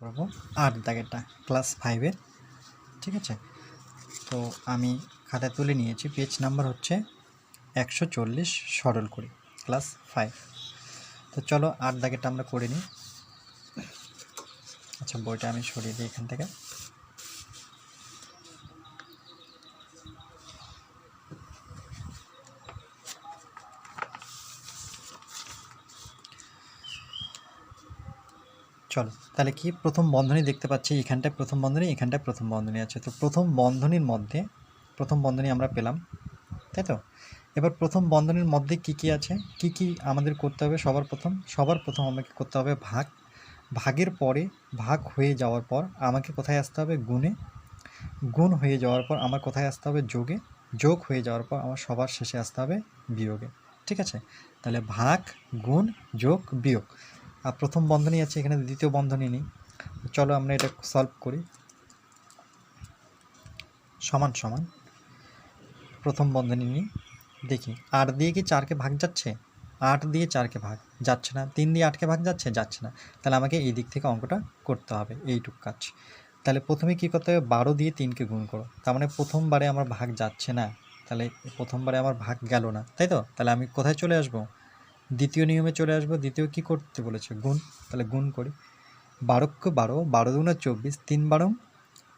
করব আট দাগেরটা ক্লাস ফাইভের ঠিক আছে? তো আমি খাতায় তুলে নিয়েছি পেজ নাম্বার হচ্ছে একশো চল্লিশ সরল করি ক্লাস ফাইভ তো চলো আট দাগেরটা আমরা করে নিই। আচ্ছা বইটা আমি সরিয়ে দিই এখান থেকে। চলো, তাহলে কি প্রথম বন্ধনী দেখতে পাচ্ছি? এখানটায় প্রথম বন্ধনী এখানটায় প্রথম বন্ধনী আছে। তো প্রথম বন্ধনীর মধ্যে, প্রথম বন্ধনী আমরা পেলাম, তাই তো? এবার প্রথম বন্ধনীর মধ্যে কি কি আছে? কি কি আমাদের করতে হবে সবার প্রথম? সবার প্রথম আমাকে করতে হবে ভাগ। ভাগের পরে ভাগ হয়ে যাওয়ার পর আমাকে কোথায় আসতে হবে? গুণে। গুণ হয়ে যাওয়ার পর আমার কোথায় আসতে হবে? যোগে। যোগ হয়ে যাওয়ার পর আমার সবার শেষে আসতে হবে বিয়োগে। ঠিক আছে? তাহলে ভাগ, গুণ, যোগ, বিয়োগ। প্রথম বন্ধনী আছে, এখানে দ্বিতীয় বন্ধনী নেই। চলো আমরা এটা সলভ করি। সমান সমান। প্রথম বন্ধনী নিই। দেখি, আট দিয়ে কি চারকে ভাগ যাচ্ছে? আট দিয়ে চারকে ভাগ যাচ্ছে না। তিন দিয়ে আটকে ভাগ যাচ্ছে? যাচ্ছে না। তাহলে আমাকে এই দিক থেকে অঙ্কটা করতে হবে, এইটুক কাজ। তাহলে প্রথমে কি করতে হবে? বারো দিয়ে তিনকে গুণ করো। তার মানে প্রথমবারে আমার ভাগ যাচ্ছে না। তাহলে প্রথমবারে আমার ভাগ গেল না। তাই তো? তাহলে আমি কোথায় চলে আসব? দ্বিতীয় নিয়মে চলে আসব। দ্বিতীয় কি করতে বলেছে? গুণ। তাহলে গুণ করি। বারোকে বারো বারো দুগুণে চব্বিশ, তিন বারো,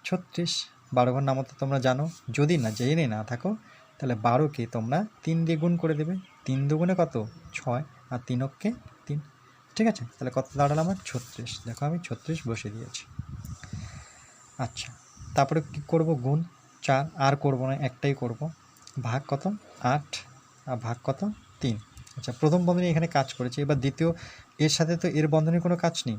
ছত্রিশ। বারো ঘর নামত তোমরা জানো। যদি না, জেনে না থাকো, তাহলে বারোকে তোমরা তিন দিয়ে গুণ করে দেবে। তিন দুগুণে কত? ছয়। আর তিনককে তিন। ঠিক আছে? তাহলে কত দাঁড়াল আমার? ছত্রিশ। দেখো আমি ছত্রিশ বসে দিয়েছি। আচ্ছা তারপরে কি করব? গুণ। চার। আর করব না, একটাই করব। ভাগ কত? আট। আর ভাগ কত? তিন। আচ্ছা প্রথম বন্ধনী এখানে কাজ করেছে, এবার দ্বিতীয়, এর সাথে তো এর বন্ধনীর কোনো কাজ নেই,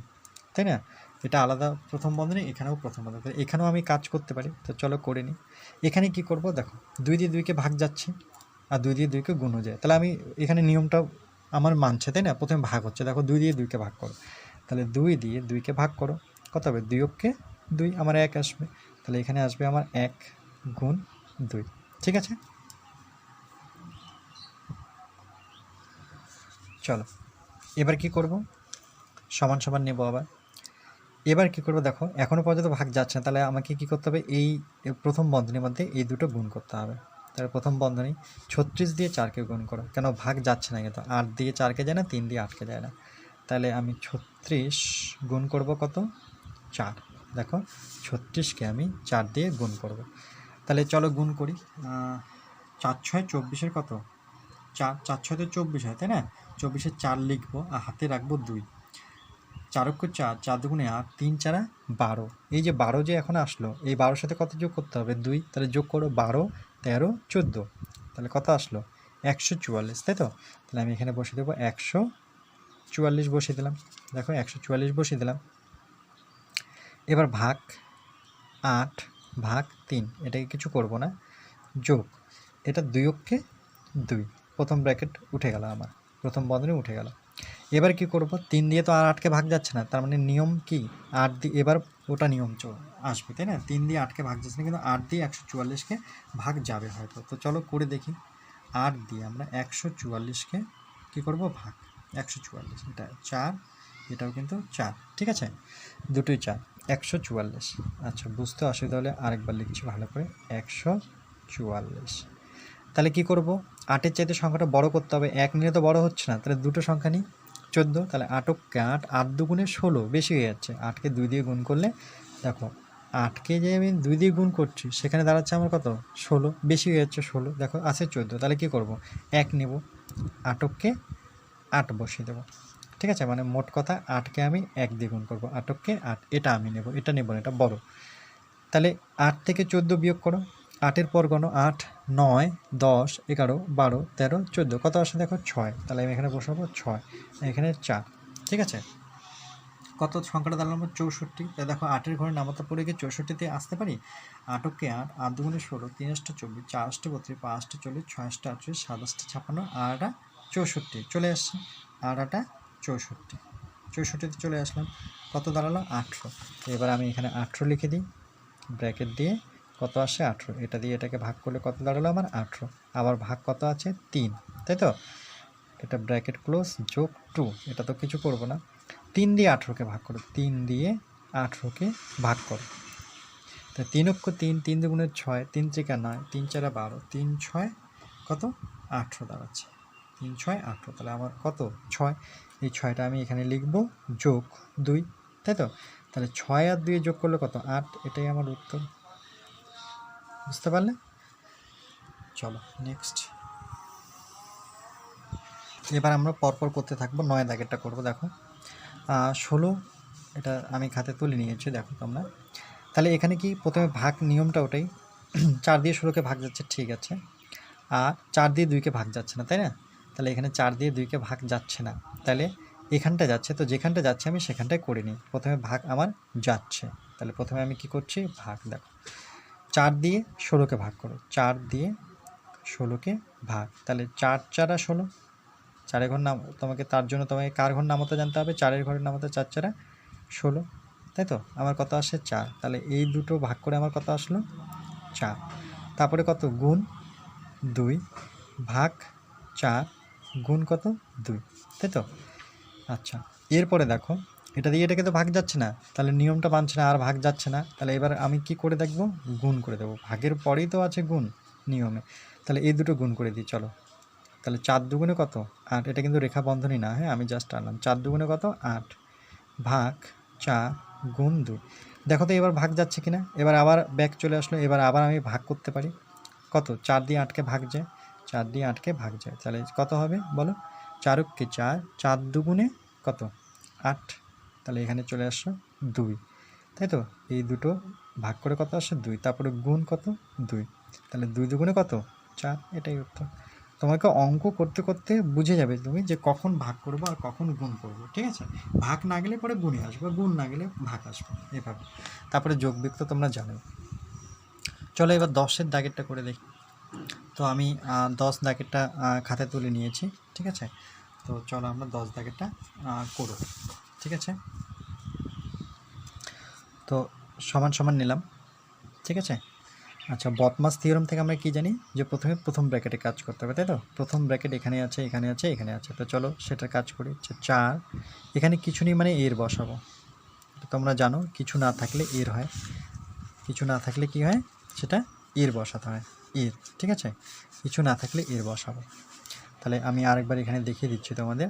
তাই না? এটা আলাদা প্রথম বন্ধনী, এখানেও প্রথম বন্ধনী এখানেও আমি কাজ করতে পারি, তো চলো করে নিই। এখানে কি করব দেখো, দুই দিয়ে দুইকে ভাগ যাচ্ছে, আর দুই দিয়ে দুইকে গুণ যায়। তাহলে আমি এখানে নিয়মটা আমার মানছে, তাই না? প্রথমে ভাগ হচ্ছে, দেখো দুই দিয়ে দুইকে ভাগ করো। তাহলে দুই দিয়ে দুইকে ভাগ করো, কত হবে? দুই অক্ষে দুই, আমার এক আসবে। তাহলে এখানে আসবে আমার এক গুণ দুই, ঠিক আছে? চলো। এবার কি করব? সমান সমান নেব আবার। এবার কি করব? দেখো এখনও পর্যন্ত ভাগ যাচ্ছে না। তাহলে আমাকে কি করতে হবে? এই প্রথম বন্ধনীর মধ্যে এই দুটো গুণ করতে হবে। তাহলে প্রথম বন্ধনী ছত্রিশ দিয়ে চারকে গুণ করো। কেন ভাগ যাচ্ছে না কিন্তু আট দিয়ে চারকে যায় না, তিন দিয়ে আটকে যায় না। তাহলে আমি ছত্রিশ গুণ করব কত? চার। দেখো, ছত্রিশকে আমি চার দিয়ে গুণ করব। তাহলে চলো গুণ করি। চার ছয় চব্বিশের কত? চার চার ছয় তো চব্বিশ হয়, তাই না? চব্বিশে চার লিখব, আর হাতে রাখব দুই। চারক্য চার চার দুগুণে আট, তিন চারা বারো। এই যে বারো যে এখন আসলো, এই বারোর সাথে কত যোগ করতে হবে? দুই। তাহলে যোগ করো বারো, তেরো, চোদ্দ। তাহলে কত আসলো? একশো চুয়াল্লিশ, তাই তো? তাহলে আমি এখানে বসে দেবো একশো চুয়াল্লিশ বসিয়ে দিলাম। দেখো একশো চুয়াল্লিশ বসিয়ে দিলাম। এবার ভাগ আট, ভাগ তিন, এটাকে কিছু করব না। যোগ, এটা দুই অক্ষে দুই। প্রথম ব্র্যাকেট উঠে গেল আমার। প্রথম বন্ধনী উঠে গেল। এবার কি করব? তিন দিয়ে তো আর আটকে ভাগ যাচ্ছে না। তার মানে নিয়ম কি? আট দিয়ে এবার ওটা নিয়ম চল আসবে, তাই না? তিন দিয়ে আটকে ভাগ যাচ্ছে না, কিন্তু আট দিয়ে একশো চুয়াল্লিশকে ভাগ যাবে হয়তো। তো চলো করে দেখি। আট দিয়ে আমরা একশো চুয়াল্লিশকে কী করব? ভাগ। একশো চুয়াল্লিশ, এটা চার, এটাও কিন্তু চার, ঠিক আছে? দুটোই চার, একশো চুয়াল্লিশ। আচ্ছা বুঝতে অসুবিধা হলে আরেকবার লিখছি ভালো করে। একশো চুয়াল্লিশ। তাহলে কি করব? আটের চাইতে সংখ্যাটা বড় করতে হবে। এক নিলে তো বড় হচ্ছে না। তাহলে দুটো সংখ্যা নিই। চোদ্দ, তাহলে আটককে আট? আট দুগুণে ষোলো, বেশি হয়ে যাচ্ছে। আটকে দুই দিয়ে গুণ করলে, দেখো, আটকে যে আমি দুই দিয়ে গুণ করছি, সেখানে দাঁড়াচ্ছে আমার কত? ষোলো, বেশি হয়ে যাচ্ছে ষোলো। দেখো, আছে চোদ্দ। তাহলে কি করব? এক নেব। আটককে আট বসিয়ে দেবো। ঠিক আছে? মানে মোট কথা, আটকে আমি এক দিয়ে গুণ করব। আটককে আট। এটা আমি নেব। এটা নেব না। এটা বড়। তাহলে আট থেকে চোদ্দ বিয়োগ করো। আটের পর গণ আট, নয়, দশ, এগারো, বারো, তেরো, চোদ্দ। কত আসে দেখো? ছয়। তাহলে আমি এখানে বসাবো ছয়। এখানে চার। ঠিক আছে? কত সংখ্যাটা দাঁড়াল আমার? চৌষট্টি। তাই দেখো, আটের ঘরে নামাতা পড়ে গিয়ে চৌষট্টিতে আসতে পারি? আটকে আট আট দুগুণে ষোলো, তিন আটটা চব্বিশ, চার আটটা বত্রিশ, পাঁচ চল্লিশ, ছয় আটটা আটত্রিশ সাত আটটা ছাপ্পান্ন আর আটা চৌষট্টি। চলে আসছে। আর আটা চৌষট্টি। চৌষট্টিতে চলে আসলাম। কত দাঁড়াল? আঠেরো। এবার আমি এখানে আঠেরো লিখে দিই। ব্র্যাকেট দিয়ে কত আসে আঠেরো? এটা দিয়ে এটাকে ভাগ করলে কত দাঁড়াল আমার আঠেরো। আবার ভাগ কত আছে? তিন। তাই তো? এটা ব্র্যাকেট ক্লোজ যোগ টু। এটা তো কিছু করব না। তিন দিয়ে আঠেরোকে ভাগ করো। তিন দিয়ে আঠেরোকে ভাগ করো। তা তিন অক্ষ তিন তিন দুগুণের ছয়, তিন চিকা নয়, তিন চারা বারো, তিন ছয় কত? আঠেরো দাঁড়াচ্ছে। তিন ছয়, আঠেরো। তাহলে আমার কত? ছয়। এই ছয়টা আমি এখানে লিখব যোগ দুই। তাই তো? তাহলে ছয় আর দুই যোগ করলে কত? আট। এটাই আমার উত্তর। বুঝতে পারলে? চলো নেক্সট এবার আমরা পরপর করতে থাকব, নয় দাগেরটা করব, দেখো। ষোলো, এটা আমি খাতে তুলে নিয়েছি, দেখো তোমরা। তাহলে এখানে কি প্রথমে ভাগ নিয়মটা ওটাই? চার দিয়ে ষোলোকে ভাগ যাচ্ছে, ঠিক আছে। আর চার দিয়ে দুইকে ভাগ যাচ্ছে না, তাই না? তাহলে এখানে চার দিয়ে দুইকে ভাগ যাচ্ছে না। তাহলে এখানটা যাচ্ছে, তো যেখানটা যাচ্ছে আমি সেখানটায় করে নিই। প্রথমে ভাগ আমার যাচ্ছে। তাহলে প্রথমে আমি কি করছি? ভাগ, দেখো। চার দিয়ে ষোলোকে ভাগ করো। চার দিয়ে ষোলোকে ভাগ। তাহলে চার চারা ষোলো। চারের ঘর নাম তোমাকে তার জন্য তোমাকে কার ঘর নামতে জানতে হবে? চারের ঘরের নামতে চার চারা ষোলো। তাই তো? আমার কত আসে চার। তাহলে এই দুটো ভাগ করে আমার কত আসলো? চার। তারপরে কত? গুণ দুই ভাগ চার গুণ কত? দুই। তাই তো? আচ্ছা। এরপরে দেখো এটা দিয়ে এটাকে তো ভাগ যাচ্ছে না। তাহলে নিয়মটা মানছে না, আর ভাগ যাচ্ছে না। তাহলে এবার আমি কি করে দেখব? গুণ করে দেবো। ভাগের পরেই তো আছে গুণ নিয়মে। তাহলে এই দুটো গুণ করে দিই, চলো। তাহলে চার দুগুণে কত? আট। এটা কিন্তু রেখা বন্ধনী না হ্যাঁ? আমি জাস্ট আনলাম চার দুগুণে কত? আট। ভাগ চার গুণ দুই। দেখো তো এবার ভাগ যাচ্ছে কি না এবার আবার ব্যাক চলে আসলো। এবার আবার আমি ভাগ করতে পারি। কত? চার দিয়ে আটকে ভাগ যায়। চার দিয়ে আটকে ভাগ যায়। তাহলে কত হবে বলো? চারককে চার। চার দুগুণে কত? আট। তাহলে এখানে চলে আসলো দুই, তাই তো? এই দুটো ভাগ করে কত আসে দুই? তারপরে গুণ কত? দুই। তাহলে দুই দুগুণে কত? চার, এটাই উত্তর। তোমাকে অঙ্ক করতে করতে বুঝে যাবে তুমি যে কখন ভাগ করব আর কখন গুণ করব, ঠিক আছে? ভাগ না গেলে পরে গুণে আসবে, গুণ না গেলে ভাগ আসবে, এভাবে। তারপরে যোগ বিয়োগ তো তোমরা জানো। চলো এবার দশের দাগেরটা করে দেখি। তো আমি দশ দাগেরটা খাতায় তুলে নিয়েছি, ঠিক আছে? তো চলো আমরা দশ দাগেরটা করব ঠিক আছে? তো সমান সমান নিলাম, ঠিক আছে? আচ্ছা বদমাস থিওরাম থেকে আমরা কি জানি? যে প্রথমে প্রথম ব্র্যাকেটে কাজ করতে হবে, তাই তো? প্রথম ব্র্যাকেট এখানে আছে এখানে আছে এখানে আছে। তো চলো সেটা কাজ করি। যে চার। এখানে কিছু নেই মানে এর বসাবো। তোমরা জানো, কিছু না থাকলে এর হয়। কিছু না থাকলে কি হয়? সেটা এর বসাতে হয়। এর, ঠিক আছে? কিছু না থাকলে এর বসাবো। তাহলে আমি আরেকবার এখানে দেখিয়ে দিচ্ছি তোমাদের।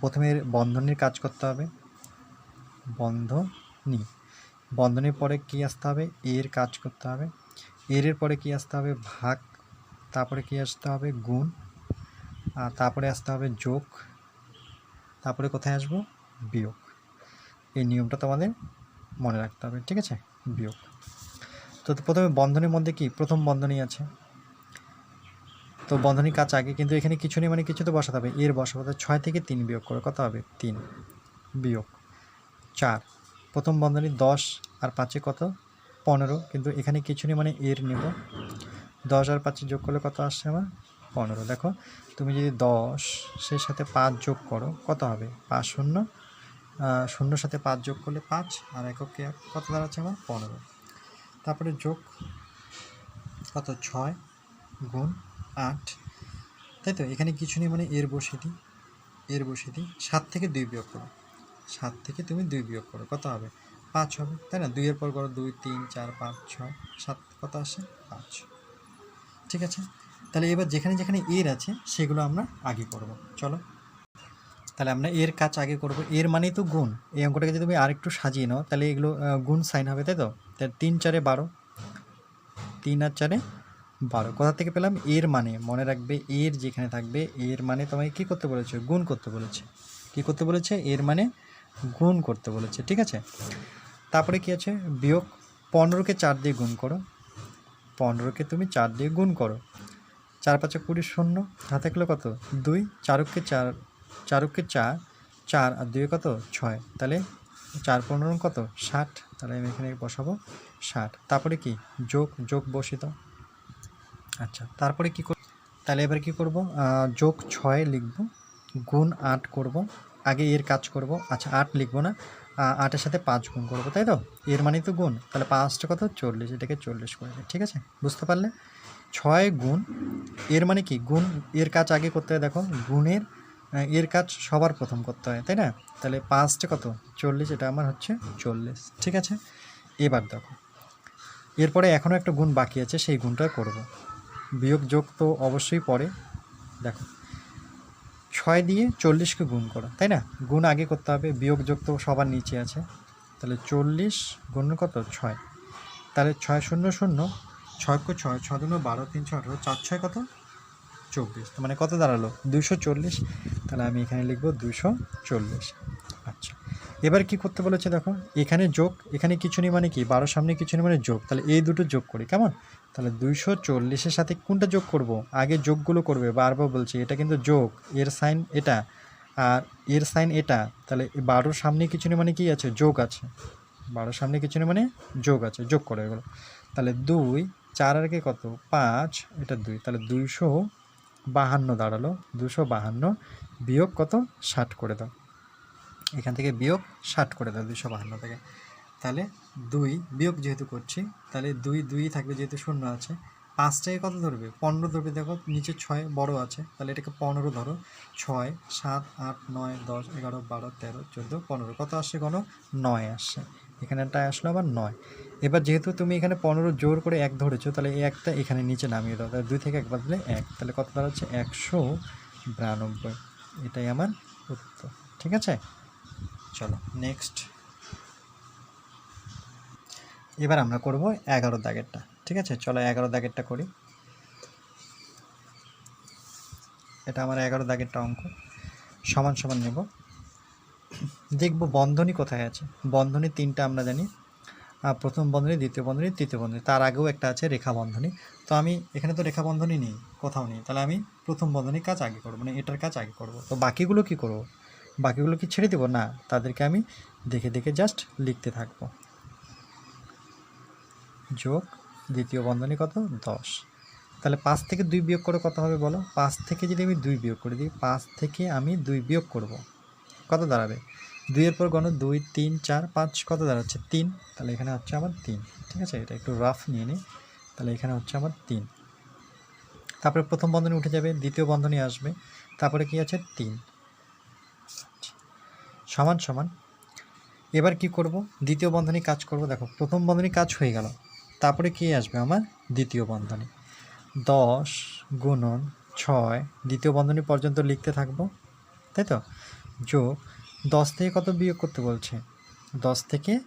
প্রথমে বন্ধনীর কাজ করতে হবে। বন্ধনী। বন্ধনীর পরে কি আসতে হবে? এর কাজ করতে হবে। এর পরে কি আসতে হবে? ভাগ। তারপরে কি আসতে হবে? গুণ। আর তারপরে আসতে হবে যোগ। তারপরে কোথায় আসব? বিয়োগ। এই নিয়মটা তোমাদের মনে রাখতে হবে, ঠিক আছে? বিয়োগ। তো প্রথমে বন্ধনীর মধ্যে কি? প্রথম বন্ধনী আছে। তো বন্ধনী কাজ আগে, কিন্তু এখানে কিছু নেই মানে কিছু তো বসাতে হবে। এর বসাবো তো ছয় থেকে তিন বিয়োগ করে। কত হবে? তিন বিয়োগ চার। প্রথম বন্ধনী দশ আর পাঁচে কত? পনেরো। কিন্তু এখানে কিছু নেই মানে এর নেব। দশ আর পাঁচে যোগ করলে কত আসছে আমার? পনেরো। দেখো, তুমি যদি দশ সে সাথে পাঁচ যোগ করো, কত হবে? পাঁচ শূন্য। শূন্যর সাথে পাঁচ যোগ করলে পাঁচ আর এককে এক কত দাঁড়াচ্ছে আমার? পনেরো। তারপরে যোগ কত? ছয় গুণ আট। তাই তো এখানে কিছু নেই মানে এর বসিয়ে দিই। এর বসিয়ে দিই। সাত থেকে দুই বিয়োগ করো। সাত থেকে তুমি দুই বিয়োগ করো। কত হবে? পাঁচ হবে। তাই না? দুইয়ের পর করো দুই, তিন, চার, পাঁচ, ছয়, সাত। কত আসে? পাঁচ। ঠিক আছে? তাহলে এবার যেখানে যেখানে এর আছে, সেগুলো আমরা আগে করব। চলো। তাহলে আমরা এর কাজ আগে করব। এর মানেই তো গুণ। এই অঙ্কটাকে যদি তুমি আরেকটু সাজিয়ে নাও, তাহলে এগুলো গুণ সাইন হবে। তাই তো তাহলে তিন চারে বারো। তিন আর চারে বারো। কোথা থেকে পেলাম? এর মানে। মনে রাখবে, এর যেখানে থাকবে, এর মানে তোমাকে কী করতে বলেছে? গুণ করতে বলেছে। কী করতে বলেছে? এর মানে গুণ করতে বলেছে, ঠিক আছে? তারপরে কি আছে? বিয়োগ পনেরোকে চার দিয়ে গুণ করো। পনেরোকে তুমি চার দিয়ে গুণ করো। চার পাঁচে কুড়ি শূন্য। হাতে গেলো কত? দুই। চারককে চার চারককে চার চার আর দুই কত? ছয়। তাহলে চার পনেরো কত? ষাট। তাহলে আমি এখানে বসাবো ষাট। তারপরে কি? যোগ যোগ বসিত। আচ্ছা তারপরে কি করব তাহলে এবার কি করব? যোগ ছয় লিখব, গুণ আট করব, আগে এর কাজ করব আচ্ছা আট লিখব না আটের সাথে পাঁচ গুণ করব, তাই তো? এর মানেই তো গুণ, তাহলে পাঁচটা কত? চল্লিশ, এটাকে চল্লিশ করে ঠিক আছে? বুঝতে পারলে? ছয় গুণ, এর মানে কি? গুণ, এর কাজ আগে করতে হয়, দেখো, গুণের এর কাজ সবার প্রথম করতে হয়, তাই না? তাহলে পাঁচটা কত? চল্লিশ, এটা আমার হচ্ছে চল্লিশ, ঠিক আছে? এবার দেখো, এরপরে এখনও একটা গুণ বাকি আছে, সেই গুণটা করব। বিয়োগ যোগ তো অবশ্যই পরে দেখো, ছয় দিয়ে চল্লিশকে গুণ করো, তাই না? গুণ আগে করতে হবে বিয়োগ যোগ তো সবার নিচে আছে। তাহলে চল্লিশ গুণ কত? ছয়। তাহলে ছয় শূন্য শূন্য, ছয় কো ছয় ছয় দুনো বারো, তিন ছয় আঠারো, চার ছয় কত? চব্বিশ। মানে কত দাঁড়াল? দুশো চল্লিশ। তাহলে আমি এখানে লিখব দুশো চল্লিশ। এবার কি করতে বলেছে দেখো? এখানে যোগ, এখানে কিছু নেই মানে কি? বারো সামনে কিছু নেই মানে যোগ। তাহলে এই দুটো যোগ করি, কেমন? তাহলে দুইশো চল্লিশের সাথে কোনটা যোগ করব? আগে যোগগুলো করবে, বারবার বলছি, এটা কিন্তু যোগ, এর সাইন এটা, আর এর সাইন এটা। তাহলে বারোর সামনে কিছু নেই মানে কি আছে? যোগ আছে। বারোর সামনে কিছু নেই মানে যোগ আছে, যোগ করো এগুলো। তাহলে দুই, চার আর কে কত? পাঁচ, এটা দুই। তাহলে দুইশো বাহান্ন দাঁড়াল দুশো বাহান্ন বিয়োগ কত? ষাট করে দাও। এখান থেকে বিয়োগ ষাট করে দাও দুশো বাহান্ন থেকে। তাহলে দুই, বিয়োগ যেহেতু করছি, তাহলে দুই দুই থাকবে যেহেতু শূন্য আছে। পাঁচটায় কত ধরবে? পনেরো ধরবে, দেখো নিচে ছয় বড় আছে। তাহলে এটাকে পনেরো ধরো। ছয়, সাত, আট, নয়, দশ, এগারো, বারো, তেরো, চোদ্দ, পনেরো। কত আসছে কোনো নয় আসছে। এখানেটা আসলো আবার নয়। এবার যেহেতু তুমি এখানে পনেরো জোর করে এক ধরেছো, তাহলে একটা এখানে নিচে নামিয়ে দাও। তাহলে দুই থেকে এক বাদলে এক। তাহলে কত দাঁড়াচ্ছে? একশো বিরানব্বই। এটাই আমার উত্তর। ঠিক আছে? চলো নেক্সট এবার আমরা করব এগারো দাগেরটা, ঠিক আছে? চলো এগারো দাগেরটা করি। এটা আমার এগারো দাগেরটা অঙ্ক। সমান সমান নেব। দেখব বন্ধনী কোথায় আছে? বন্ধনী তিনটা আমরা জানি। প্রথম বন্ধনী, দ্বিতীয় বন্ধনী, তৃতীয় বন্ধনী। তার আগেও একটা আছে রেখা বন্ধনী। তো আমি এখানে তো রেখা বন্ধনী নেই, কোথাও নেই। তাহলে আমি প্রথম বন্ধনীর কাজ আগে করব মানে এটার কাজ আগে করব। তো বাকিগুলো কি করব? বাকিগুলো কি ছেড়ে দেবো? না, তাদেরকে আমি দেখে দেখে জাস্ট লিখতে থাকব। যোগ, দ্বিতীয় বন্ধনী কত? দশ। তাহলে পাঁচ থেকে দুই বিয়োগ করে কত হবে বলো? পাঁচ থেকে যদি আমি দুই বিয়োগ করে দিই, পাঁচ থেকে আমি দুই বিয়োগ করব। কত দাঁড়াবে? দুইয়ের পর গণ দুই, তিন, চার, পাঁচ, কত দাঁড়াচ্ছে? তিন। তাহলে এখানে হচ্ছে আমার তিন। ঠিক আছে? এটা একটু রাফ নিয়ে নিই তাহলে এখানে হচ্ছে আমার তিন। তারপরে প্রথম বন্ধনী উঠে যাবে, দ্বিতীয় বন্ধনী আসবে। তারপরে কি আছে? তিন। সমান সমান। এবার কি করব? দ্বিতীয় বন্ধনী কাজ করব। দেখো, প্রথম বন্ধনী কাজ হয়ে গেল। তারপরে কি আসবে? আমার দ্বিতীয় বন্ধনী। দশ গুণন ছয়, দ্বিতীয় বন্ধনী পর্যন্ত লিখতে থাকব। তাই তো? যোগ, দশ থেকে কত বিয়োগ করতে বলছে? দশ থেকে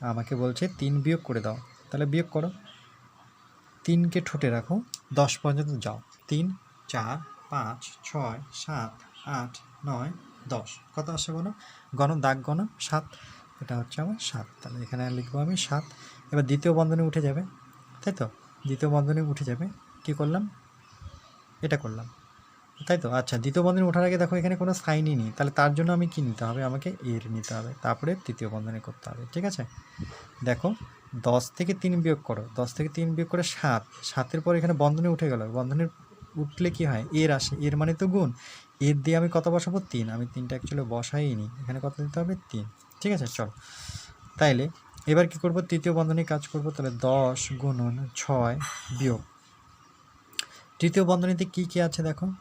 আমাকে বলছে তিন বিয়োগ করে দাও। তাহলে বিয়োগ করো। তিনকে ঠোঁটে রাখো। দশ পর্যন্ত যাও। তিন, চার, পাঁচ, ছয়, সাত, আট, নয় দশ। কত আসে বলো? গণ দাগ গণ সাত। এটা হচ্ছে আমার সাত। তাহলে এখানে লিখব আমি সাত। এবার দ্বিতীয় বন্ধনী উঠে যাবে। তাই তো? দ্বিতীয় বন্ধনী উঠে যাবে। কি করলাম? এটা করলাম। তাই তো? আচ্ছা দ্বিতীয় বন্ধনী ওঠার আগে দেখো এখানে কোনো সাইনই নেই। তাহলে তার জন্য আমি কি নিতে হবে? আমাকে এর নিতে হবে। তারপরে তৃতীয় বন্ধনী করতে হবে। ঠিক আছে? দেখো, দশ থেকে তিন বিয়োগ করো। দশ থেকে তিন বিয়োগ করে সাত। সাতের পর এখানে বন্ধনী উঠে গেল। বন্ধনীর উঠলে কি হয়? এর আসে। এর মানে তো গুণ। এর দিয়ে আমি কত বসাবো? তিন। আমি তিনটা অ্যাকচুয়ালি বসাইনি এখানে কত দিতে হবে? তিন। ঠিক আছে, চল। তাইলে এবার কি করব? তৃতীয় বন্ধনী কাজ করব, তাহলে দশ গুণন ছয় বিয়োগ। তৃতীয় বন্ধনীতে কি কি আছে দেখো?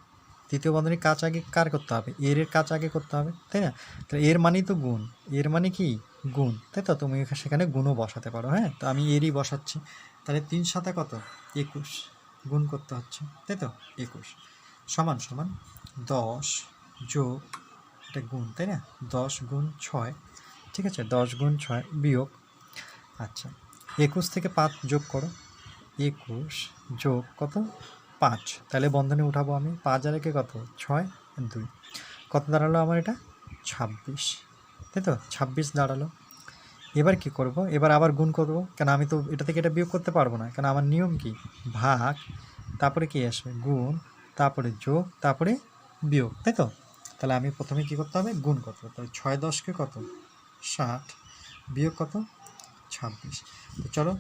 তৃতীয় বন্ধনীর কাজ আগে কার করতে হবে? এর এর কাজ আগে করতে হবে, তাই না? তো এর মানেই তো গুণ। এর মানে কি? গুণ। তাই তো? তুমি সেখানে গুণও বসাতে পারো হ্যাঁ? তো আমি এরই বসাচ্ছি। তাহলে তিন সাথে কত? একুশ। গুণ করতে হচ্ছে, তাই তো? একুশ। সমান সমান দশ যোগ এটা গুণ, তাই না? দশ গুণ ছয়, ঠিক আছে? দশ গুণ ছয় বিয়োগ আচ্ছা একুশ থেকে পাঁচ যোগ করো। একুশ যোগ কত? পাঁচ। তাহলে বন্ধনে উঠাবো আমি। পাঁচ আর একে কত? ছয়, দুই। কত দাঁড়াল আমার এটা? ছাব্বিশ। তাই তো? ছাব্বিশ দাঁড়াল। এবার কি করব? এবার আবার গুণ করব। কেন আমি তো এটা থেকে এটা বিয়োগ করতে পারব না। কেন আমার নিয়ম কি? ভাগ, তারপরে কি আসবে? গুণ তারপরে যোগ, তারপরে বিয়োগ, তাই তো? তাহলে আমি প্রথমে কি করতে হবে? গুণ করতে তাহলে ছয় দশকে কত? ষাট। বিয়োগ কত? ছাব্বিশ। তো চলো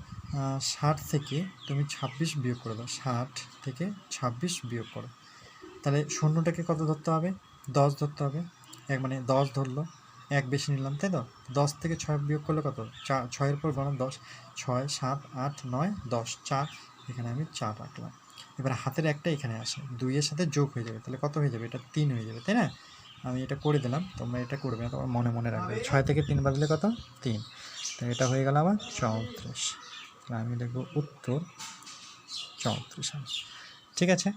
ষাট থেকে তুমি ছাব্বিশ বিয়োগ করে দাও। ষাট থেকে ছাব্বিশ বিয়োগ করো। তাহলে শূন্যটাকে কত ধরতে হবে? দশ ধরতে হবে। এক মানে দশ ধরলো। এক বেশি নিলাম, তাই তো? দশ থেকে ছয় বিয়োগ করলে কত? চা, ছয়ের পর গণ দশ। ছয়, সাত, আট, নয়, দশ। চার। এখানে আমি চার রাখলাম। এবার হাতের একটা এখানে আসে। দুইয়ের সাথে যোগ হয়ে যাবে, তাহলে কত হয়ে যাবে? এটা তিন হয়ে যাবে, তাই না? আমি এটা করে দিলাম, তোমরা এটা করবে না, তোমার মনে মনে রাখবে। ছয় থেকে তিন বাজলে কত? তিন। তো এটা হয়ে গেল আমার চৌত্রিশ। আমি দেখব উত্তর চৌত্রিশ। ঠিক আছে?